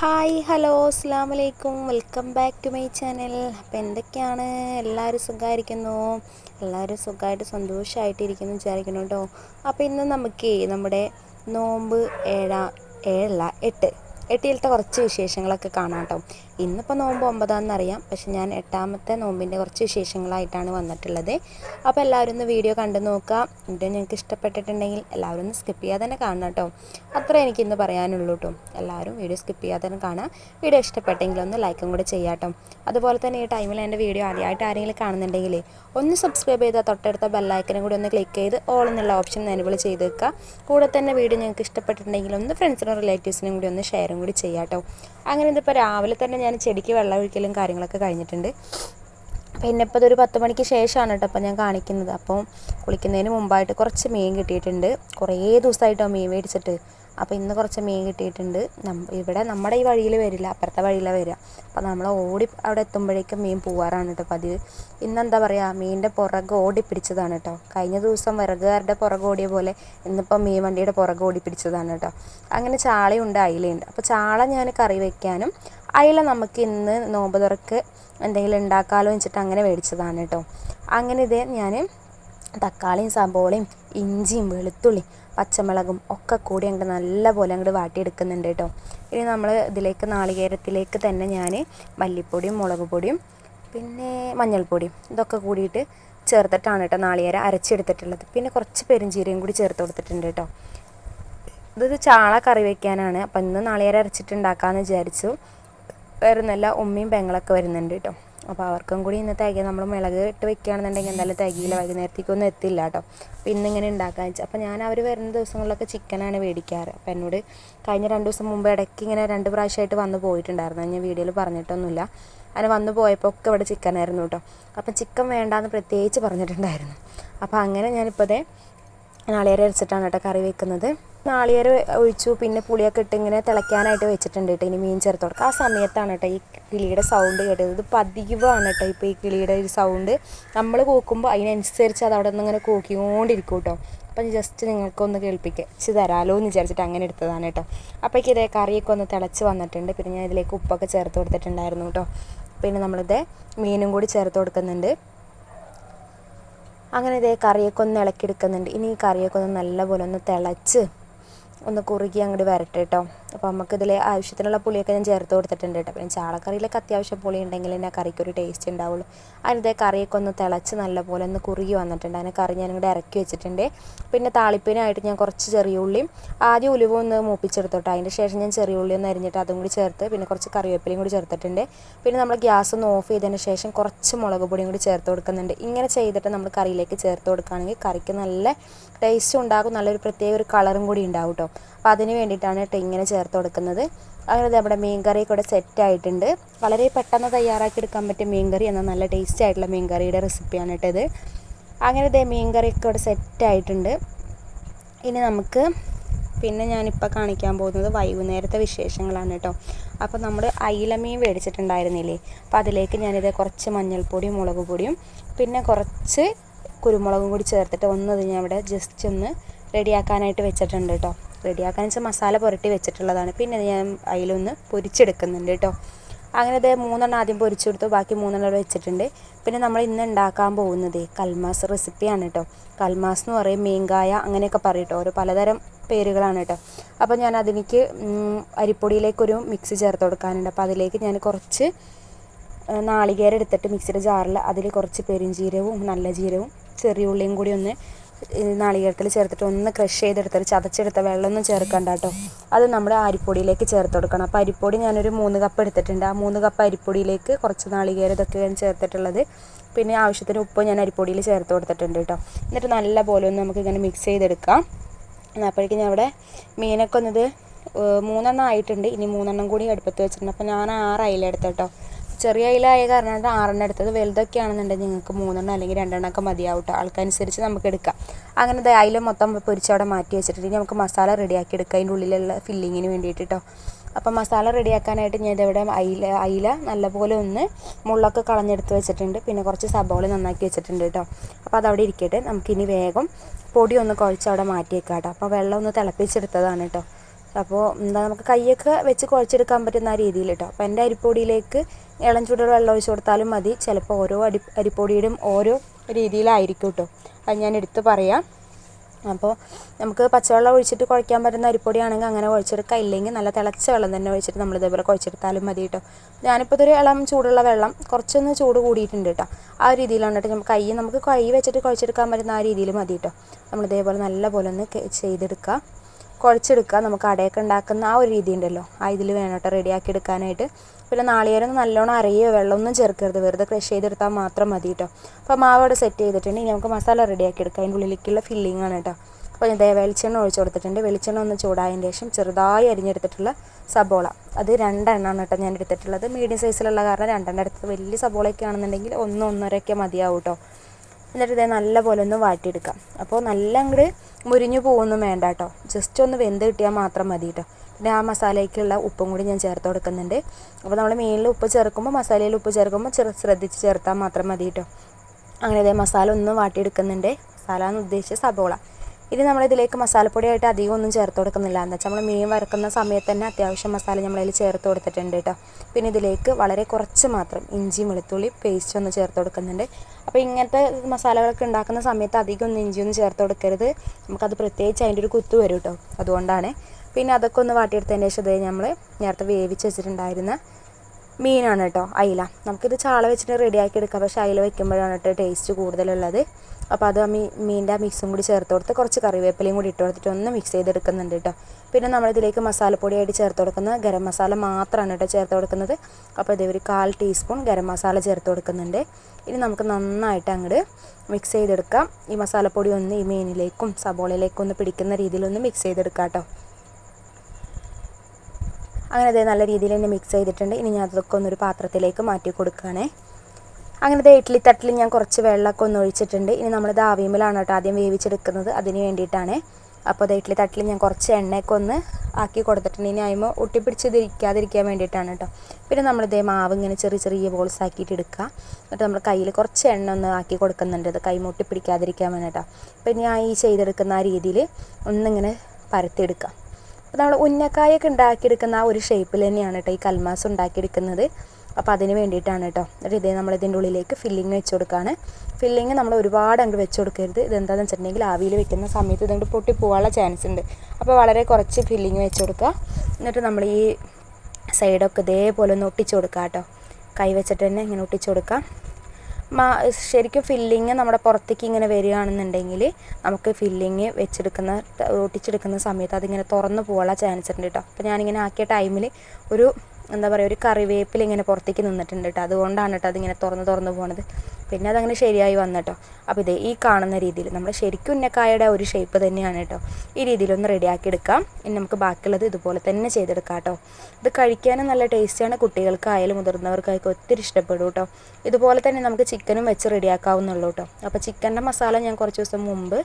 Hi hello അസ്സാം വലൈക്കും welcome back to my channel. അപ്പോൾ എന്തൊക്കെയാണ്? എല്ലാവരും സുഖമായിരിക്കുന്നു എല്ലാവരും സുഖമായിട്ട് സന്തോഷമായിട്ടിരിക്കുന്നു വിചാരിക്കുന്നു കേട്ടോ അപ്പോൾ ഇന്ന് നമുക്ക് നമ്മുടെ നോമ്പ് ഏഴാ ഏഴല്ല എട്ട്. എട്ടിലത്തെ കുറച്ച് വിശേഷങ്ങളൊക്കെ കാണാം കേട്ടോ ഇന്നിപ്പോൾ നോമ്പ് ഒമ്പതാണെന്ന് അറിയാം പക്ഷെ ഞാൻ എട്ടാമത്തെ നോമ്പിന്റെ കുറച്ച് വിശേഷങ്ങളായിട്ടാണ് വന്നിട്ടുള്ളത്. അപ്പോൾ എല്ലാവരും ഒന്ന് വീഡിയോ കണ്ടു നോക്കുക. വീഡിയോ നിങ്ങൾക്ക് ഇഷ്ടപ്പെട്ടിട്ടുണ്ടെങ്കിൽ എല്ലാവരും ഒന്ന് സ്കിപ്പ് ചെയ്യാതെ തന്നെ കാണണം കേട്ടോ. അത്ര എനിക്കിന്ന് പറയാനുള്ളൂ കേട്ടോ. എല്ലാവരും വീഡിയോ സ്കിപ്പ് ചെയ്യാതെ തന്നെ കാണാം വീഡിയോ ഇഷ്ടപ്പെട്ടെങ്കിൽ ഒന്ന് ലൈക്കും കൂടെ ചെയ്യാം കേട്ടോ. അതുപോലെ തന്നെ ഈ ടൈമിൽ എന്റെ വീഡിയോ ആദ്യമായിട്ട് ആരെങ്കിലും കാണുന്നുണ്ടെങ്കിൽ ഒന്ന് സബ്സ്ക്രൈബ് ചെയ്താൽ തൊട്ടടുത്ത ബെല്ലൈക്കനും കൂടി ഒന്ന് ക്ലിക്ക് ചെയ്ത് ഓൾ എന്നുള്ള ഓപ്ഷൻ എനേബിൾ ചെയ്ത് വെക്കുക. കൂടെ തന്നെ വീഡിയോ നിങ്ങൾക്ക് ഇഷ്ടപ്പെട്ടിട്ടുണ്ടെങ്കിൽ ഒന്ന് ഫ്രണ്ട്സിനും റിലേറ്റീവ്സിനും കൂടി ഒന്ന് ഷെയറും കൂടി ചെയ്യാം കേട്ടോ. അങ്ങനെ ഇതിപ്പോൾ രാവിലെ തന്നെ ഞാൻ ചെടിക്ക് വെള്ളം ഒഴിക്കലും കാര്യങ്ങളൊക്കെ കഴിഞ്ഞിട്ടുണ്ട്. പിന്നെ ഇപ്പോൾ ഇതൊരു പത്ത് മണിക്ക് ശേഷമാണ് കേട്ടോ അപ്പോൾ ഞാൻ കാണിക്കുന്നത്. അപ്പം കുളിക്കുന്നതിന് മുമ്പായിട്ട് കുറച്ച് മീൻ കിട്ടിയിട്ടുണ്ട്. കുറേ ദിവസമായിട്ടോ മീൻ മേടിച്ചിട്ട്. അപ്പോൾ ഇന്ന് കുറച്ച് മീൻ കിട്ടിയിട്ടുണ്ട്. ഇവിടെ നമ്മുടെ ഈ വഴിയിൽ വരില്ല. അപ്പുറത്തെ വഴിയിലാണ് വരിക. അപ്പോൾ നമ്മൾ ഓടി അവിടെ എത്തുമ്പോഴേക്കും മീൻ പോവാറാണ് കേട്ടോ പതിവ്. ഇന്നെന്താ പറയുക മീനിന്റെ പുറകെ ഓടി പിടിച്ചതാണ് കേട്ടോ. കഴിഞ്ഞ ദിവസം വിറകുകാരുടെ പുറകെ ഓടിയ പോലെ ഇന്നിപ്പോൾ മീൻ വണ്ടിയുടെ പുറകെ ഓടി പിടിച്ചതാണ് കേട്ടോ. അങ്ങനെ ചാളയുണ്ട് അയിലയുണ്ട്. അപ്പോൾ ചാള ഞാൻ കറി വയ്ക്കാനും അയില നമുക്ക് ഇന്ന് നോമ്പ് തുറക്ക് എന്തെങ്കിലും ഉണ്ടാക്കാമല്ലോ വെച്ചിട്ട് അങ്ങനെ മേടിച്ചതാണ് കേട്ടോ. അങ്ങനെ ഇത് ഞാൻ തക്കാളിയും സബോളയും ഇഞ്ചിയും വെളുത്തുള്ളിയും പച്ചമുളകും ഒക്കെ കൂടി അങ്ങോട്ട് നല്ലപോലെ അങ്ങോട്ട് വാട്ടിയെടുക്കുന്നുണ്ട് കേട്ടോ. ഇനി നമ്മൾ ഇതിലേക്ക് നാളികേരത്തിലേക്ക് തന്നെ ഞാൻ മല്ലിപ്പൊടിയും മുളക് പൊടിയും പിന്നെ മഞ്ഞൾപ്പൊടിയും ഇതൊക്കെ കൂടിയിട്ട് ചേർത്തിട്ടാണ് കേട്ടോ നാളികേര അരച്ചെടുത്തിട്ടുള്ളത്. പിന്നെ കുറച്ച് പെരുംജീരയും കൂടി ചേർത്ത് കൊടുത്തിട്ടുണ്ട് കേട്ടോ. ഇതൊരു ചാള കറി വയ്ക്കാനാണ് അപ്പം ഇന്ന് നാളികേരം അരച്ചിട്ടുണ്ടാക്കാമെന്ന് വിചാരിച്ചു. വരുന്നില്ല ഉമ്മയും പെങ്ങളൊക്കെ വരുന്നുണ്ട് കേട്ടോ അപ്പോൾ അവർക്കും കൂടി ഇന്ന് തികയ നമ്മൾ മുളക് ഇട്ട് വെക്കുകയാണെന്നുണ്ടെങ്കിൽ എന്തായാലും തികയില്ല വൈകുന്നേരത്തേക്കൊന്നും എത്തില്ല കേട്ടോ അപ്പോൾ ഇന്നിങ്ങനെ ഉണ്ടാക്കാൻ വെച്ചാൽ അപ്പോൾ ഞാൻ അവർ വരുന്ന ദിവസങ്ങളിലൊക്കെ ചിക്കനാണ് മേടിക്കാറ് അപ്പോൾ എന്നോട് കഴിഞ്ഞ രണ്ട് ദിവസം മുമ്പ് ഇടയ്ക്ക് ഇങ്ങനെ രണ്ട് പ്രാവശ്യമായിട്ട് വന്ന് പോയിട്ടുണ്ടായിരുന്നു. ഞാൻ വീഡിയോയിൽ പറഞ്ഞിട്ടൊന്നുമില്ല. അങ്ങനെ വന്ന് പോയപ്പോൾ ഒക്കെ ഇവിടെ ചിക്കനായിരുന്നു കേട്ടോ അപ്പം ചിക്കൻ വേണ്ടാന്ന് പ്രത്യേകിച്ച് പറഞ്ഞിട്ടുണ്ടായിരുന്നു. അപ്പോൾ അങ്ങനെ ഞാനിപ്പോൾ അതേ നാളികേരം അരച്ചിട്ടാണ് കേട്ടോ കറി വെക്കുന്നത്. നാളികേരം ഒഴിച്ചു പിന്നെ പുളിയൊക്കെ ഇട്ട് ഇങ്ങനെ തിളയ്ക്കാനായിട്ട് വെച്ചിട്ടുണ്ട് കേട്ടോ ഇനി മീൻ ചേർത്ത് കൊടുക്കുക ആ സമയത്താണ് കേട്ടോ ഈ കിളിയുടെ സൗണ്ട് കേട്ടത്. ഇത് പതിവാണ് കേട്ടോ ഇപ്പോൾ ഈ കിളിയുടെ ഒരു സൗണ്ട് നമ്മൾ കൂക്കുമ്പോൾ അതിനനുസരിച്ച് അത് അവിടെ നിന്ന് ഇങ്ങനെ കൂക്കിക്കൊണ്ടിരിക്കും കേട്ടോ. അപ്പം ജസ്റ്റ് നിങ്ങൾക്കൊന്ന് കേൾപ്പിച്ച് തരാമല്ലോ എന്ന് വിചാരിച്ചിട്ട് അങ്ങനെ എടുത്തതാണ് കേട്ടോ. അപ്പോഴേക്ക് ഇതേ കറിയൊക്കെ ഒന്ന് തിളച്ച് വന്നിട്ടുണ്ട്. പിന്നെ ഞാൻ ഇതിലേക്ക് ഉപ്പൊക്കെ ചേർത്ത് കൊടുത്തിട്ടുണ്ടായിരുന്നു കേട്ടോ. പിന്നെ നമ്മളിത് മീനും കൂടി ചേർത്ത് കൊടുക്കുന്നുണ്ട്. അങ്ങനെ ഇതേ കറിയൊക്കെ ഒന്ന് ഇളക്കിയെടുക്കുന്നുണ്ട് ഇനി ഈ കറിയൊക്കെ ഒന്ന് നല്ലപോലെ ഒന്ന് തിളച്ച് ഒന്ന് കുറുകി അങ്ങോട്ട് വരട്ടെ കേട്ടോ അപ്പോൾ നമുക്കിതിൽ ആവശ്യത്തിനുള്ള പുളിയൊക്കെ ഞാൻ ചേർത്ത് കൊടുത്തിട്ടുണ്ട് കേട്ടോ. പിന്നെ ചാളക്കറിയിലൊക്കെ അത്യാവശ്യം പുളി ഉണ്ടെങ്കിൽ തന്നെ കറിക്ക് ഒരു ടേസ്റ്റ് ഉണ്ടാവുള്ളൂ. അതിന്റെ കറിയൊക്കെ ഒന്ന് തിളച്ച് നല്ലപോലെ ഒന്ന് കുറുകി വന്നിട്ടുണ്ട്. അതിനെ കറി ഞാൻ ഇവിടെ ഇറക്കി വെച്ചിട്ടുണ്ട്. പിന്നെ താളിപ്പിനായിട്ട് ഞാൻ കുറച്ച് ചെറിയ ഉള്ളിയും ആദ്യം ഉലുവ ഒന്ന് മൂപ്പിച്ചെടുത്തോട്ടെ. അതിന്റെ ശേഷം ഞാൻ ചെറിയ ഉള്ളി ഒന്ന് അരിഞ്ഞിട്ട് അതും കൂടി ചേർത്ത് പിന്നെ കുറച്ച് കറിവേപ്പിലയും കൂടി ചേർത്തിട്ടുണ്ട്. പിന്നെ നമ്മൾ ഗ്യാസ് ഒന്ന് ഓഫ് ചെയ്തതിന് ശേഷം കുറച്ച് മുളക് പൊടിയും കൂടി ചേർത്ത് കൊടുക്കുന്നുണ്ട്. ഇങ്ങനെ ചെയ്തിട്ട് നമ്മൾ കറിയിലേക്ക് ചേർത്ത് കൊടുക്കുകയാണെങ്കിൽ കറിക്ക് നല്ല ടേസ്റ്റ് ഉണ്ടാകും. നല്ലൊരു പ്രത്യേക ഒരു കളറും കൂടി ഉണ്ടാവും കേട്ടോ. അപ്പോൾ അതിന് വേണ്ടിയിട്ടാണ് കേട്ടോ ഇങ്ങനെ ചേർത്ത് കൊടുക്കുന്നത്. അങ്ങനെ നമ്മുടെ മീൻകറി കൂടെ സെറ്റ് ആയിട്ടുണ്ട്. വളരെ പെട്ടെന്ന് തയ്യാറാക്കി എടുക്കാൻ പറ്റിയ മീൻകറി എന്നാൽ നല്ല ടേസ്റ്റി ആയിട്ടുള്ള മീൻകറിയുടെ റെസിപ്പിയാണ് കേട്ടത് അങ്ങനെ ഇതേ മീൻ കറിയൊക്കെ ഇവിടെ സെറ്റ് ആയിട്ടുണ്ട്. ഇനി നമുക്ക് പിന്നെ ഞാനിപ്പോൾ കാണിക്കാൻ പോകുന്നത് വൈകുന്നേരത്തെ വിശേഷങ്ങളാണ് കേട്ടോ അപ്പോൾ നമ്മൾ അയിലമീൻ മേടിച്ചിട്ടുണ്ടായിരുന്നില്ലേ അപ്പോൾ അതിലേക്ക് ഞാനിത് കുറച്ച് മഞ്ഞൾപ്പൊടിയും മുളക് പൊടിയും പിന്നെ കുറച്ച് കുരുമുളകും കൂടി ചേർത്തിട്ട് ഒന്നത് ഞാൻ ഇവിടെ ജസ്റ്റ് ഒന്ന് റെഡിയാക്കാനായിട്ട് വെച്ചിട്ടുണ്ട് കേട്ടോ റെഡിയാക്കാൻ വെച്ചാൽ മസാല പുരട്ടി വെച്ചിട്ടുള്ളതാണ്. പിന്നെ ഞാൻ അതിലൊന്ന് പൊരിച്ചെടുക്കുന്നുണ്ട് കേട്ടോ അങ്ങനെ അതേ മൂന്നെണ്ണം ആദ്യം പൊരിച്ചെടുത്തു. ബാക്കി മൂന്നെണ്ണം വെച്ചിട്ടുണ്ട്. പിന്നെ നമ്മൾ ഇന്ന് ഉണ്ടാക്കാൻ പോകുന്നത് കൽമാസ് റെസിപ്പിയാണ് കേട്ടോ കൽമാസ് എന്ന് പറയും മീൻകായ അങ്ങനെയൊക്കെ പറയും ഓരോ പലതരം പേരുകളാണ് കേട്ടോ അപ്പോൾ ഞാൻ അതിലേക്ക് അരിപ്പൊടിയിലേക്കൊരു മിക്സ് ചേർത്ത് കൊടുക്കാനുണ്ട്. അപ്പോൾ അതിലേക്ക് ഞാൻ കുറച്ച് നാളികേരം എടുത്തിട്ട് മിക്സിയുടെ ജാറിൽ അതിൽ കുറച്ച് പെരുംജീരവും നല്ല ജീരവും ചെറിയ ഉള്ളിയും കൂടി ഒന്ന് നാളികേരത്തിൽ ചേർത്തിട്ട് ഒന്ന് ക്രഷ് ചെയ്തെടുത്തത് ചതച്ചെടുത്ത വെള്ളമൊന്നും ചേർക്കണ്ട കേട്ടോ അത് നമ്മുടെ അരിപ്പൊടിയിലേക്ക് ചേർത്ത് കൊടുക്കണം. അപ്പോൾ അരിപ്പൊടി ഞാനൊരു മൂന്ന് കപ്പ് എടുത്തിട്ടുണ്ട്. ആ മൂന്ന് കപ്പ് അരിപ്പൊടിയിലേക്ക് കുറച്ച് നാളികേരം ഇതൊക്കെ ഞാൻ ചേർത്തിട്ടുള്ളത്. പിന്നെ ആവശ്യത്തിന് ഉപ്പ് ഞാൻ അരിപ്പൊടിയിൽ ചേർത്ത് കൊടുത്തിട്ടുണ്ട് കേട്ടോ എന്നിട്ട് നല്ല പോലെ ഒന്ന് നമുക്ക് ഇങ്ങനെ മിക്സ് ചെയ്തെടുക്കാം. അപ്പോഴേക്കും ഞാൻ അവിടെ മീനൊക്കെ ഒന്നത് മൂന്നെണ്ണം ആയിട്ടുണ്ട്. ഇനി മൂന്നെണ്ണം കൂടി അടുപ്പത്ത് വെച്ചിട്ടുണ്ട്. അപ്പോൾ ഞാൻ ആറായില്ല എടുത്തേട്ടോ ചെറിയ അയിലായ കാരണം ആറെണ്ണം എടുത്തത് വലുതൊക്കെ ആണെന്നുണ്ടെങ്കിൽ നിങ്ങൾക്ക് മൂന്നെണ്ണം അല്ലെങ്കിൽ രണ്ടെണ്ണം ഒക്കെ മതിയാവും കേട്ടോ ആൾക്കനുസരിച്ച് നമുക്ക് എടുക്കാം. അങ്ങനെ അയില മൊത്തം പൊരിച്ച് അവിടെ മാറ്റി വെച്ചിട്ട് നമുക്ക് മസാല റെഡിയാക്കി എടുക്കാം. അതിന്റെ ഉള്ളിലുള്ള ഫില്ലിങ്ങിന് വേണ്ടിയിട്ട് കേട്ടോ അപ്പോൾ മസാല റെഡിയാക്കാനായിട്ട് ഞാൻ ഇതവിടെ അയില അയില നല്ലപോലെ ഒന്ന് മുള്ളൊക്കെ കളഞ്ഞെടുത്ത് വെച്ചിട്ടുണ്ട്. പിന്നെ കുറച്ച് സബോള നന്നാക്കി വെച്ചിട്ടുണ്ട് കേട്ടോ. അപ്പോൾ അതവിടെ ഇരിക്കട്ടെ. നമുക്കിനി വേഗം പൊടി ഒന്ന് കുഴച്ച് അവിടെ മാറ്റി വെക്കാം കേട്ടോ. അപ്പോൾ വെള്ളം ഒന്ന് തിളപ്പിച്ചെടുത്തതാണ് കേട്ടോ. അപ്പോൾ എന്താ നമുക്ക് കൈയൊക്കെ വെച്ച് കുഴച്ചെടുക്കാൻ പറ്റുന്ന ആ രീതിയിൽ കേട്ടോ അപ്പോൾ എന്റെ അരിപ്പൊടിയിലേക്ക് ഇളം ചൂടുള്ള വെള്ളം ഒഴിച്ച് കൊടുത്താലും മതി. ചിലപ്പോൾ ഓരോ അരി അരിപ്പൊടിയുടെയും ഓരോ രീതിയിലായിരിക്കും കേട്ടോ അത് ഞാൻ എടുത്ത് പറയാം. അപ്പോൾ നമുക്ക് പച്ചവെള്ളം ഒഴിച്ചിട്ട് കുഴയ്ക്കാൻ പറ്റുന്ന അരിപ്പൊടിയാണെങ്കിൽ അങ്ങനെ കുഴച്ചെടുക്കാം. ഇല്ലെങ്കിൽ നല്ല തിളച്ച വെള്ളം തന്നെ ഒഴിച്ചിട്ട് നമ്മൾ ഇതേപോലെ കുഴച്ചെടുത്താലും മതി കേട്ടോ ഞാനിപ്പോൾ ഇതൊരു ഇളം ചൂടുള്ള വെള്ളം കുറച്ചൊന്ന് ചൂട് കൂടിയിട്ടുണ്ട് കേട്ടോ ആ രീതിയിലാണ് കേട്ടോ നമുക്ക് കൈ നമുക്ക് കൈ വെച്ചിട്ട് കുഴച്ചെടുക്കാൻ പറ്റുന്ന ആ രീതിയിൽ മതി കേട്ടോ നമ്മൾ ഇതേപോലെ നല്ല പോലെ ഒന്ന് ചെയ്തെടുക്കുക കുഴച്ചെടുക്കുക. നമുക്ക് അടയൊക്കെ ഉണ്ടാക്കുന്ന ആ ഒരു രീതി ഉണ്ടല്ലോ. ആ ഇതിൽ വേണം കേട്ടോ റെഡിയാക്കി എടുക്കാനായിട്ട്. പിന്നെ നാളികേരം നല്ലോണം അരയോ വെള്ളമൊന്നും ചേർക്കരുത്. വെറുതെ ക്രഷ് ചെയ്തെടുത്താൽ മാത്രം മതി കേട്ടോ. അപ്പോൾ മാവ് അവിടെ സെറ്റ് ചെയ്തിട്ടുണ്ട്. ഇനി നമുക്ക് മസാല റെഡിയാക്കി എടുക്കാം. അതിന്റെ ഉള്ളിലേക്കുള്ള ഫില്ലിംഗ് ആണ് കേട്ടോ. അപ്പോൾ ഇതേ വെളിച്ചെണ്ണ ഒഴിച്ച് കൊടുത്തിട്ടുണ്ട്. വെളിച്ചെണ്ണ ഒന്ന് ചൂടായതിന് ശേഷം ചെറുതായി അരിഞ്ഞെടുത്തിട്ടുള്ള സബോള. അത് രണ്ടെണ്ണമാണ് കേട്ടോ ഞാൻ എടുത്തിട്ടുള്ളത്. മീഡിയം സൈസിലുള്ള കാരണം രണ്ടെണ്ണം എടുത്തത്. വലിയ സബോളയൊക്കെ ആണെന്നുണ്ടെങ്കിൽ ഒന്ന് ഒന്നരയൊക്കെ മതിയാവും കേട്ടോ. എന്നിട്ട് ഇതേ നല്ലപോലെ ഒന്ന് വാട്ടിയെടുക്കാം അപ്പോൾ നല്ല അങ്ങോട്ട് മുരിഞ്ഞു പോകുമൊന്നും വേണ്ട കേട്ടോ ജസ്റ്റ് ഒന്ന് വെന്ത് കിട്ടിയാൽ മാത്രം മതി കേട്ടോ പിന്നെ ആ മസാലയ്ക്കുള്ള ഉപ്പും കൂടി ഞാൻ ചേർത്ത് കൊടുക്കുന്നുണ്ട്. അപ്പോൾ നമ്മൾ മീനിൽ ഉപ്പ് ചേർക്കുമ്പോൾ മസാലയിൽ ഉപ്പ് ചേർക്കുമ്പോൾ ചെറു ശ്രദ്ധിച്ച് ചേർത്താൽ മാത്രം മതി കേട്ടോ അങ്ങനെ ഇതേ മസാല ഒന്ന് വാട്ടിയെടുക്കുന്നുണ്ട്. മസാല എന്ന് ഉദ്ദേശിച്ച സബോള. ഇനി നമ്മളിതിലേക്ക് മസാലപ്പൊടിയായിട്ട് അധികം ഒന്നും ചേർത്ത് കൊടുക്കുന്നില്ല. എന്ന് വെച്ചാൽ നമ്മൾ മീൻ വറുക്കുന്ന സമയത്ത് തന്നെ അത്യാവശ്യം മസാല നമ്മളതിൽ ചേർത്ത് കൊടുത്തിട്ടുണ്ട് കേട്ടോ പിന്നെ ഇതിലേക്ക് വളരെ കുറച്ച് മാത്രം ഇഞ്ചി വെളുത്തുള്ളി പേസ്റ്റ് ഒന്ന് ചേർത്ത് കൊടുക്കുന്നുണ്ട്. അപ്പോൾ ഇങ്ങനത്തെ മസാലകളൊക്കെ ഉണ്ടാക്കുന്ന സമയത്ത് അധികം ഒന്നും ഇഞ്ചിയൊന്നും ചേർത്ത് കൊടുക്കരുത്. നമുക്കത് പ്രത്യേകിച്ച് അതിന്റെ ഒരു കുത്തു വരും കേട്ടോ അതുകൊണ്ടാണ്. പിന്നെ അതൊക്കെ ഒന്ന് വാട്ടിയെടുത്തതിന് ശേഷം നമ്മൾ നേരത്തെ വേവിച്ച് വെച്ചിട്ടുണ്ടായിരുന്ന മീനാണ് കേട്ടോ അയില. നമുക്കിത് ചാള വെച്ചിട്ട് റെഡിയാക്കി എടുക്കാം. പക്ഷേ അയില വെക്കുമ്പോഴാണ് കേട്ടോ ടേസ്റ്റ് കൂടുതലുള്ളത്. അപ്പോൾ അത് മീ മീനിന്റെ ആ മിക്സും കൂടി ചേർത്ത് കൊടുത്ത് കുറച്ച് കറിവേപ്പിലയും കൂടി ഇട്ട് കൊടുത്തിട്ട് ഒന്ന് മിക്സ് ചെയ്തെടുക്കുന്നുണ്ട് കേട്ടോ. പിന്നെ നമ്മളിതിലേക്ക് മസാലപ്പൊടിയായിട്ട് ചേർത്ത് കൊടുക്കുന്നത് ഗരം മസാല മാത്രമാണ് കേട്ടോ ചേർത്ത് കൊടുക്കുന്നത്. അപ്പോൾ ഇതേ ഒരു കാൽ ടീസ്പൂൺ ഗരം മസാല ചേർത്ത് കൊടുക്കുന്നുണ്ട്. ഇനി നമുക്ക് നന്നായിട്ട് അങ്ങോട്ട് മിക്സ് ചെയ്തെടുക്കാം. ഈ മസാലപ്പൊടി ഒന്ന് ഈ മീനിലേക്കും സബോളയിലേക്കും ഒന്ന് പിടിക്കുന്ന രീതിയിലൊന്ന് മിക്സ് ചെയ്തെടുക്കാം കേട്ടോ. അങ്ങനെ അതേ നല്ല രീതിയിൽ തന്നെ മിക്സ് ചെയ്തിട്ടുണ്ട്. ഇനി ഞാൻ അതൊക്കെ ഒന്നൊരു പാത്രത്തിലേക്ക് മാറ്റി കൊടുക്കുകയാണേ. അങ്ങനത്തെ ഇഡ്ഡലി തട്ടിൽ ഞാൻ കുറച്ച് വെള്ളമൊക്കെ ഒന്ന് ഒഴിച്ചിട്ടുണ്ട്. ഇനി നമ്മളിത് ആവിയുമ്പോഴാണ് കേട്ടോ ആദ്യം വേവിച്ചെടുക്കുന്നത്. അതിന് വേണ്ടിയിട്ടാണ്. അപ്പോൾ അത് ഇഡ്ഡലി തട്ടിൽ ഞാൻ കുറച്ച് എണ്ണയൊക്കെ ഒന്ന് ആക്കി കൊടുത്തിട്ടുണ്ട്. ഇനി ആയുമ്പോൾ ഒട്ടിപ്പിടിച്ചതിരിക്കാതിരിക്കാൻ വേണ്ടിയിട്ടാണ് കേട്ടോ. പിന്നെ നമ്മളിതേ മാവ് ഇങ്ങനെ ചെറിയ ചെറിയ ബോൾസ് ആക്കിയിട്ട് എടുക്കുക. എന്നിട്ട് നമ്മൾ കയ്യിൽ കുറച്ച് എണ്ണ ഒന്ന് ആക്കി കൊടുക്കുന്നുണ്ട്. ഇത് കൈ മുട്ടിപ്പിടിക്കാതിരിക്കാൻ വേണ്ടിയിട്ടോ അപ്പോൾ ഞാൻ ഈ ചെയ്തെടുക്കുന്ന ആ രീതിയിൽ ഒന്നിങ്ങനെ പരത്തിയെടുക്കുക അപ്പോൾ നമ്മൾ ഉന്നക്കായൊക്കെ ഉണ്ടാക്കിയെടുക്കുന്ന ആ ഒരു ഷേപ്പിൽ തന്നെയാണ് കേട്ടോ ഈ കൽമാസ് ഉണ്ടാക്കിയെടുക്കുന്നത്. അപ്പോൾ അതിന് വേണ്ടിയിട്ടാണ് കേട്ടോ എന്നിട്ട് ഇതേ നമ്മൾ ഇതിന്റെ ഉള്ളിലേക്ക് ഫില്ലിങ് വെച്ച് കൊടുക്കുകയാണ് ഫില്ലിങ് നമ്മൾ ഒരുപാട് അങ്ങോട്ട് വെച്ച് കൊടുക്കരുത്. ഇതെന്താണെന്ന് വെച്ചിട്ടുണ്ടെങ്കിൽ ആവിയിൽ വെക്കുന്ന സമയത്ത് ഇതങ്ങോട്ട് പൊട്ടി പോകാനുള്ള ചാൻസ് ഉണ്ട്. അപ്പോൾ വളരെ കുറച്ച് ഫില്ലിങ് വെച്ച് കൊടുക്കുക. എന്നിട്ട് നമ്മൾ ഈ സൈഡൊക്കെ ഇതേപോലെ ഒന്ന് ഒട്ടിച്ച് കൊടുക്കുക കേട്ടോ കൈ വെച്ചിട്ട് തന്നെ ഇങ്ങനെ ഒട്ടിച്ച് കൊടുക്കാം മാ ശരിക്കും ഫില്ലിങ് നമ്മുടെ പുറത്തേക്ക് ഇങ്ങനെ വരികയാണെന്നുണ്ടെങ്കിൽ നമുക്ക് ഫില്ലിങ് വെച്ചെടുക്കുന്ന ഒട്ടിച്ചെടുക്കുന്ന സമയത്ത് അതിങ്ങനെ തുറന്ന് പോകാനുള്ള ചാൻസ് ഉണ്ട് കേട്ടോ അപ്പോൾ ഞാനിങ്ങനെ ആക്കിയ ടൈമിൽ ഒരു എന്താ പറയുക ഒരു കറിവേപ്പില ഇങ്ങനെ പുറത്തേക്ക് നിന്നിട്ടുണ്ട് കേട്ടോ. അതുകൊണ്ടാണ് കേട്ടോ അതിങ്ങനെ തുറന്ന് തുറന്ന് പോണത്. പിന്നെ അതങ്ങനെ ശരിയായി വന്നു അപ്പോൾ ഇതേ ഈ കാണുന്ന രീതിയിൽ നമ്മൾ ശരിക്കും ഉന്നക്കായയുടെ ഒരു ഷേപ്പ് തന്നെയാണ് കേട്ടോ. ഈ രീതിയിലൊന്ന് റെഡിയാക്കി എടുക്കാം. ഇനി നമുക്ക് ബാക്കിയുള്ളത് ഇതുപോലെ തന്നെ ചെയ്തെടുക്കാം കേട്ടോ. ഇത് കഴിക്കാനും നല്ല ടേസ്റ്റിയാണ് കുട്ടികൾക്കായാലും മുതിർന്നവർക്കായാലും ഒത്തിരി ഇഷ്ടപ്പെടും കേട്ടോ. ഇതുപോലെ തന്നെ നമുക്ക് ചിക്കനും വെച്ച് റെഡിയാക്കാവുന്നുള്ളൂ കേട്ടോ. അപ്പോൾ ചിക്കന്റെ മസാല ഞാൻ കുറച്ച് ദിവസം മുമ്പ്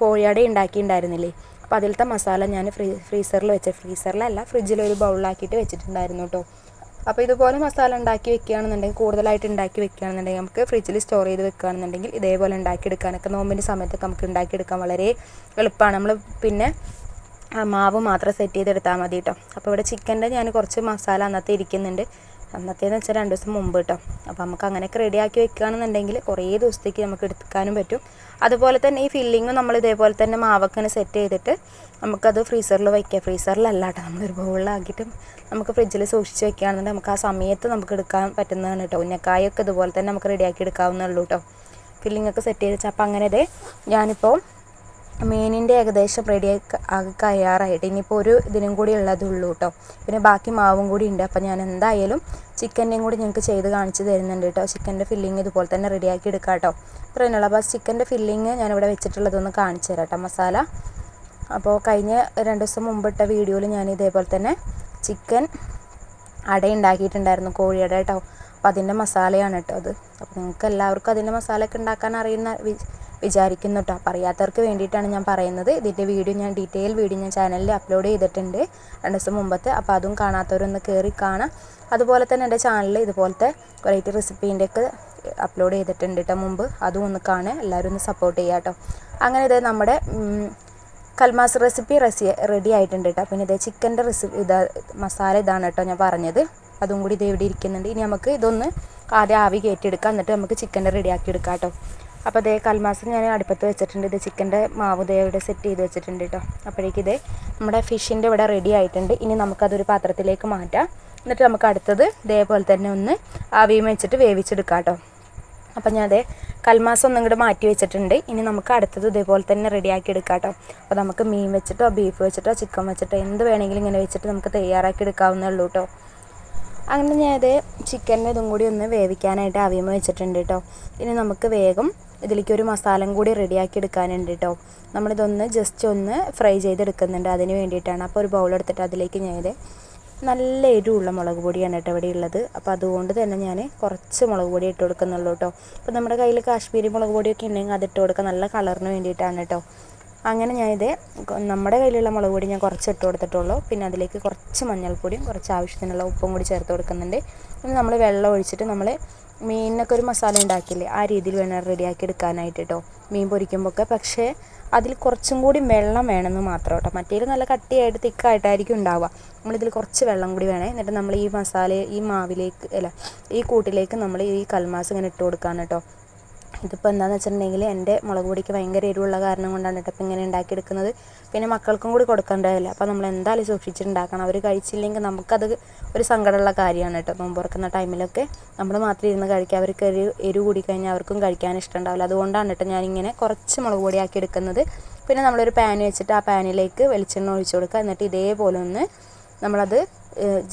കോഴിയാടെ ഉണ്ടാക്കിയിട്ടുണ്ടായിരുന്നില്ലേ? അപ്പോൾ അതിലത്തെ മസാല ഞാൻ ഫ്രീ ഫ്രീസറിൽ വെച്ച ഫ്രീസറിലല്ല ഫ്രിഡ്ജിൽ ഒരു ബൗളിലാക്കിയിട്ട് വെച്ചിട്ടുണ്ടായിരുന്നു കേട്ടോ അപ്പോൾ ഇതുപോലെ മസാല ഉണ്ടാക്കി വെക്കുകയാണെന്നുണ്ടെങ്കിൽ കൂടുതലായിട്ട് ഉണ്ടാക്കി വെക്കുകയാണെന്നുണ്ടെങ്കിൽ നമുക്ക് ഫ്രിഡ്ജിൽ സ്റ്റോർ ചെയ്ത് വെക്കുകയാണെന്നുണ്ടെങ്കിൽ ഇതേപോലെ ഉണ്ടാക്കിയെടുക്കാനൊക്കെ നോമ്പിന്റെ സമയത്തൊക്കെ നമുക്ക് ഉണ്ടാക്കിയെടുക്കാൻ വളരെ എളുപ്പമാണ്. നമ്മൾ പിന്നെ മാവ് മാത്രം സെറ്റ് ചെയ്തെടുത്താൽ മതി കേട്ടോ അപ്പോൾ ഇവിടെ ചിക്കന്റെ ഞാൻ കുറച്ച് മസാല അന്നത്തെ ഇരിക്കുന്നുണ്ട്. അന്നത്തേന്ന് വെച്ചാൽ രണ്ട് ദിവസം മുമ്പ് കേട്ടോ അപ്പോൾ നമുക്ക് അങ്ങനെയൊക്കെ റെഡിയാക്കി വെക്കുകയാണെന്നുണ്ടെങ്കിൽ കുറേ ദിവസത്തേക്ക് നമുക്ക് എടുക്കാനും പറ്റും. അതുപോലെ തന്നെ ഈ ഫില്ലിങ്ങും നമ്മൾ ഇതേപോലെ തന്നെ മാവൊക്കെ സെറ്റ് ചെയ്തിട്ട് നമുക്കത് ഫ്രീസറിൽ വയ്ക്കാം ഫ്രീസറിലല്ല കേട്ടോ നമ്മളൊരു ബോളിലാക്കിയിട്ട് നമുക്ക് ഫ്രിഡ്ജിൽ സൂക്ഷിച്ച് വെക്കുകയാണെന്നുണ്ടെങ്കിൽ നമുക്ക് ആ സമയത്ത് നമുക്ക് എടുക്കാൻ പറ്റുന്നതാണ് കേട്ടോ ഉന്നക്കായൊക്കെ ഇതുപോലെ തന്നെ നമുക്ക് റെഡിയാക്കി എടുക്കാവുന്നുള്ളൂ കേട്ടോ ഫില്ലിങ്ങൊക്കെ സെറ്റ് ചെയ്ത് വെച്ചാൽ അപ്പോൾ അങ്ങനെ ഇതേ ഞാനിപ്പോൾ മീനിന്റെ ഏകദേശം റെഡി ആയി കഴിയാറായിട്ട് ഇനിയിപ്പോൾ ഒരു ഇതിനും കൂടി ഉള്ളതുള്ളൂ കേട്ടോ പിന്നെ ബാക്കി മാവും കൂടി ഉണ്ട്. അപ്പോൾ ഞാൻ എന്തായാലും ചിക്കന്റെയും കൂടി ഞങ്ങൾക്ക് ചെയ്ത് കാണിച്ച് തരുന്നുണ്ട് കേട്ടോ ചിക്കന്റെ ഫില്ലിങ് ഇതുപോലെ തന്നെ റെഡിയാക്കി എടുക്കാം കേട്ടോ ഇത്ര തന്നെയുള്ളൂ അപ്പോൾ ചിക്കന്റെ ഫില്ലിങ് ഞാനിവിടെ വെച്ചിട്ടുള്ളതൊന്ന് കാണിച്ചു തരാം കേട്ടോ മസാല. അപ്പോൾ കഴിഞ്ഞ രണ്ട് ദിവസം മുമ്പിട്ട വീഡിയോയിൽ ഞാൻ ഇതേപോലെ തന്നെ ചിക്കൻ അട ഉണ്ടാക്കിയിട്ടുണ്ടായിരുന്നു കോഴിയട കേട്ടോ അപ്പോൾ അതിന്റെ മസാലയാണ് കേട്ടോ അത്. അപ്പോൾ നിങ്ങൾക്ക് എല്ലാവർക്കും അതിന്റെ മസാലയൊക്കെ ഉണ്ടാക്കാൻ അറിയുന്ന വിചാരിക്കുന്നു കേട്ടോ അറിയാത്തവർക്ക് വേണ്ടിയിട്ടാണ് ഞാൻ പറയുന്നത്. ഇതിന്റെ വീഡിയോ ഞാൻ ഡീറ്റെയിൽ വീഡിയോ ഞാൻ ചാനലിൽ അപ്ലോഡ് ചെയ്തിട്ടുണ്ട്. രണ്ട് ദിവസം മുമ്പത്തെ. അപ്പോൾ അതും കാണാത്തവരൊന്ന് കയറി കാണാം. അതുപോലെ തന്നെ എന്റെ ചാനലിൽ ഇതുപോലത്തെ വെറൈറ്റി റെസിപ്പീന്റെയൊക്കെ അപ്ലോഡ് ചെയ്തിട്ടുണ്ട് കേട്ടോ മുമ്പ്. അതും ഒന്ന് കാണുക. എല്ലാവരും ഒന്ന് സപ്പോർട്ട് ചെയ്യുക കേട്ടോ അങ്ങനെ ഇത് നമ്മുടെ കൽമാസ് റെസിപ്പി റെസി റെഡി ആയിട്ടുണ്ട് കേട്ടോ പിന്നെ ഇതേ ചിക്കന്റെ റെസിപ്പി ഇതാ മസാല ഇതാണ് കേട്ടോ ഞാൻ പറഞ്ഞത്. അതും കൂടി ഇത് ഇവിടെ ഇരിക്കുന്നുണ്ട്. ഇനി നമുക്ക് ഇതൊന്ന് ആദ്യം ആവി കയറ്റിയെടുക്കാം. എന്നിട്ട് നമുക്ക് ചിക്കന്റെ റെഡിയാക്കി എടുക്കാം കേട്ടോ അപ്പോൾ അതേ കൽമാസം ഞാൻ അടുപ്പത്ത് വെച്ചിട്ടുണ്ട്. ഇത് ചിക്കന്റെ മാവ് ദേ ഇവിടെ സെറ്റ് ചെയ്ത് വെച്ചിട്ടുണ്ട് കേട്ടോ അപ്പോഴേക്കും ഇതേ നമ്മുടെ ഫിഷിന്റെ ഇവിടെ റെഡി ആയിട്ടുണ്ട്. ഇനി നമുക്കതൊരു പാത്രത്തിലേക്ക് മാറ്റാം. എന്നിട്ട് നമുക്ക് അടുത്തത് ഇതേപോലെ തന്നെ ഒന്ന് ആവിയും വെച്ചിട്ട് വേവിച്ചെടുക്കാം കേട്ടോ അപ്പം ഞാൻ അതേ കൽമാസം ഒന്നും ഇങ്ങോട്ട് മാറ്റി വെച്ചിട്ടുണ്ട്. ഇനി നമുക്ക് അടുത്തത് ഇതേപോലെ തന്നെ റെഡിയാക്കി എടുക്കാം കേട്ടോ അപ്പോൾ നമുക്ക് മീൻ വെച്ചിട്ടോ ബീഫ് വെച്ചിട്ടോ ചിക്കൻ വെച്ചിട്ടോ എന്ത് വേണമെങ്കിലും ഇങ്ങനെ വെച്ചിട്ട് നമുക്ക് തയ്യാറാക്കി എടുക്കാവുന്നേ ഉള്ളൂ കേട്ടോ അങ്ങനെ ഞാൻ ഇത് ചിക്കന്റെ ഇതും കൂടി ഒന്ന് വേവിക്കാനായിട്ട് അവിയമ വെച്ചിട്ടുണ്ട് കേട്ടോ ഇനി നമുക്ക് വേഗം ഇതിലേക്ക് ഒരു മസാലയും കൂടി റെഡിയാക്കി എടുക്കാനുണ്ട് കേട്ടോ നമ്മളിതൊന്ന് ജസ്റ്റ് ഒന്ന് ഫ്രൈ ചെയ്തെടുക്കുന്നുണ്ട്. അതിന് വേണ്ടിയിട്ടാണ്. അപ്പോൾ ഒരു ബൗൾ എടുത്തിട്ട് അതിലേക്ക് ഞാൻ നല്ല എരിവുള്ള മുളക് പൊടിയാണ് കേട്ടോ ഇവിടെ ഉള്ളത്. അപ്പോൾ അതുകൊണ്ട് തന്നെ ഞാൻ കുറച്ച് മുളക് പൊടി ഇട്ട് കൊടുക്കുന്നുള്ളൂ കേട്ടോ അപ്പോൾ നമ്മുടെ കയ്യിൽ കാശ്മീരി മുളക് പൊടിയൊക്കെ ഉണ്ടെങ്കിൽ അത് ഇട്ട് കൊടുക്കുക നല്ല കളറിന് വേണ്ടിയിട്ടാണ് കേട്ടോ അങ്ങനെ ഞാനിത് നമ്മുടെ കയ്യിലുള്ള മുളക് പൊടി ഞാൻ കുറച്ച് ഇട്ട് കൊടുത്തിട്ടുള്ളൂ. പിന്നെ അതിലേക്ക് കുറച്ച് മഞ്ഞൾപ്പൊടിയും കുറച്ച് ആവശ്യത്തിനുള്ള ഉപ്പും കൂടി ചേർത്ത് കൊടുക്കുന്നുണ്ട്. പിന്നെ നമ്മൾ വെള്ളം ഒഴിച്ചിട്ട് നമ്മൾ മീനിനൊക്കെ ഒരു മസാല ഉണ്ടാക്കില്ലേ ആ രീതിയിൽ വേണം റെഡിയാക്കി എടുക്കാനായിട്ട് കേട്ടോ മീൻ പൊരിക്കുമ്പോൾ ഒക്കെ പക്ഷേ അതിൽ കുറച്ചും കൂടി വെള്ളം വേണമെന്ന് മാത്രം കേട്ടോ മറ്റേത് നല്ല കട്ടിയായിട്ട് തിക്കായിട്ടായിരിക്കും ഉണ്ടാവുക. നമ്മളിതിൽ കുറച്ച് വെള്ളം കൂടി വേണേ. എന്നിട്ട് നമ്മൾ ഈ മസാല ഈ മാവിലേക്ക് അല്ല ഈ കൂട്ടിലേക്ക് നമ്മൾ ഈ കൽമാസ് ഇങ്ങനെ ഇട്ട് കൊടുക്കാൻ കേട്ടോ ഇതിപ്പോൾ എന്താണെന്ന് വെച്ചിട്ടുണ്ടെങ്കിൽ എന്റെ മുളക് പൊടിക്ക് ഭയങ്കര എരിവുള്ള കാരണം കൊണ്ടാണ് കേട്ടോ ഇപ്പം ഇങ്ങനെ ഉണ്ടാക്കിയെടുക്കുന്നത്. പിന്നെ മക്കൾക്കും കൂടി കൊടുക്കേണ്ടതല്ലേ? അപ്പോൾ നമ്മൾ എന്തായാലും സൂക്ഷിച്ചിട്ടുണ്ടാക്കണം. അവർ കഴിച്ചില്ലെങ്കിൽ നമുക്കത് ഒരു സങ്കടമുള്ള കാര്യമാണ് കേട്ടോ. നോമ്പ് തുറക്കുന്ന ടൈമിലൊക്കെ നമ്മൾ മാത്രം ഇരുന്ന് കഴിക്കുക. അവർക്ക് എരി എരിവ് കൂടി കഴിഞ്ഞാൽ അവർക്കും കഴിക്കാൻ ഇഷ്ടമുണ്ടാവില്ല അതുകൊണ്ടാണ് കേട്ടോ ഞാനിങ്ങനെ കുറച്ച് മുളക് പൊടിയാക്കി എടുക്കുന്നത്. പിന്നെ നമ്മളൊരു പാൻ വെച്ചിട്ട് ആ പാനിലേക്ക് വെളിച്ചെണ്ണ ഒഴിച്ചു കൊടുക്കുക. എന്നിട്ട് ഇതേപോലെ ഒന്ന് നമ്മളത്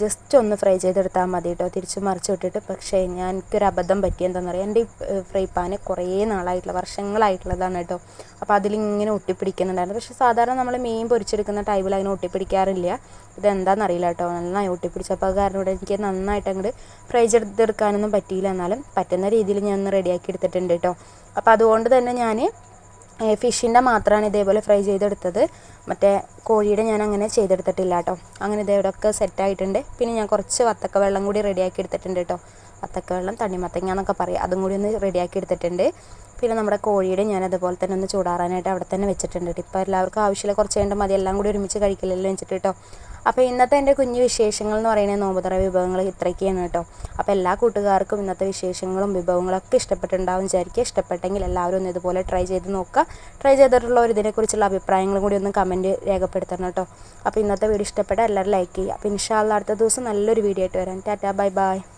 ജസ്റ്റ് ഒന്ന് ഫ്രൈ ചെയ്തെടുത്താൽ മതി കേട്ടോ തിരിച്ച് മറിച്ച് വിട്ടിട്ട്. പക്ഷേ ഞാൻ എനിക്കൊരു അബദ്ധം പറ്റി എന്താണെന്ന് പറയുക എന്റെ ഫ്രൈ പാന് കുറേ നാളായിട്ടുള്ള വർഷങ്ങളായിട്ടുള്ളതാണ് കേട്ടോ അപ്പോൾ അതിലിങ്ങനെ ഒട്ടിപ്പിടിക്കുന്നുണ്ടായിരുന്നു. പക്ഷേ സാധാരണ നമ്മൾ മീൻ പൊരിച്ചെടുക്കുന്ന ടൈമിൽ അതിനെ ഒട്ടിപ്പിടിക്കാറില്ല. ഇതെന്താണെന്നറിയില്ല കേട്ടോ നന്നായി ഒട്ടിപ്പിടിച്ചപ്പോൾ കാരണം ഇവിടെ എനിക്ക് നന്നായിട്ട് അങ്ങോട്ട് ഫ്രൈ ചെയ്തെടുക്കാനൊന്നും പറ്റിയില്ല. എന്നാലും പറ്റുന്ന രീതിയിൽ ഞാൻ ഒന്ന് റെഡിയാക്കി എടുത്തിട്ടുണ്ട് കേട്ടോ അപ്പോൾ അതുകൊണ്ട് തന്നെ ഞാൻ ഫിഷിന്റെ മാത്രമാണ് ഇതേപോലെ ഫ്രൈ ചെയ്തെടുത്തത്. മറ്റേ കോഴിയുടെ ഞാൻ അങ്ങനെ ചെയ്തെടുത്തിട്ടില്ല കേട്ടോ. അങ്ങനെ ഇതേവിടെയൊക്കെ സെറ്റായിട്ടുണ്ട് പിന്നെ ഞാൻ കുറച്ച് വത്തക്ക വെള്ളം കൂടി റെഡിയാക്കി എടുത്തിട്ടുണ്ട് കേട്ടോ. വത്തക്ക വെള്ളം തണ്ണിമത്തങ്ങ എന്നൊക്കെ പറയും. അതും കൂടി ഒന്ന് റെഡിയാക്കി എടുത്തിട്ടുണ്ട്. പിന്നെ നമ്മുടെ കോഴിയുടെ ഞാൻ അതുപോലെ തന്നെ ഒന്ന് ചൂടാറാനായിട്ട് അവിടെ തന്നെ വെച്ചിട്ടുണ്ട് ഇപ്പോൾ എല്ലാവർക്കും ആവശ്യമില്ല കുറച്ച് കഴിയുമ്പോൾ മതി. എല്ലാം കൂടി ഒരുമിച്ച് കഴിക്കില്ലല്ലോ വെച്ചിട്ട് കേട്ടോ. അപ്പോൾ ഇന്നത്തെ എന്റെ കുഞ്ഞു വിശേഷങ്ങൾ എന്ന് പറയുന്നത് നോമ്പുതറ വിഭവങ്ങൾ ഇത്രയ്ക്കാണ് കേട്ടോ. അപ്പോൾ എല്ലാ കൂട്ടുകാർക്കും ഇന്നത്തെ വിശേഷങ്ങളും വിഭവങ്ങളൊക്കെ ഇഷ്ടപ്പെട്ടിട്ടുണ്ടാവും വിചാരിക്കുക. ഇഷ്ടപ്പെട്ടെങ്കിൽ എല്ലാവരും ഒന്ന് ഇതുപോലെ ട്രൈ ചെയ്ത് നോക്കുക. ട്രൈ ചെയ്തിട്ടുള്ളവർ ഇതിനെക്കുറിച്ചുള്ള അഭിപ്രായങ്ങളും കൂടി ഒന്ന് കമന്റ് രേഖപ്പെടുത്തണം കേട്ടോ. അപ്പോൾ ഇന്നത്തെ വീഡിയോ ഇഷ്ടപ്പെട്ട എല്ലാവരും ലൈക്ക് ചെയ്യുക. അപ്പോൾ ഇൻഷാല്ല അടുത്ത ദിവസം നല്ലൊരു വീഡിയോ ആയിട്ട് വരാം. Tata bye bye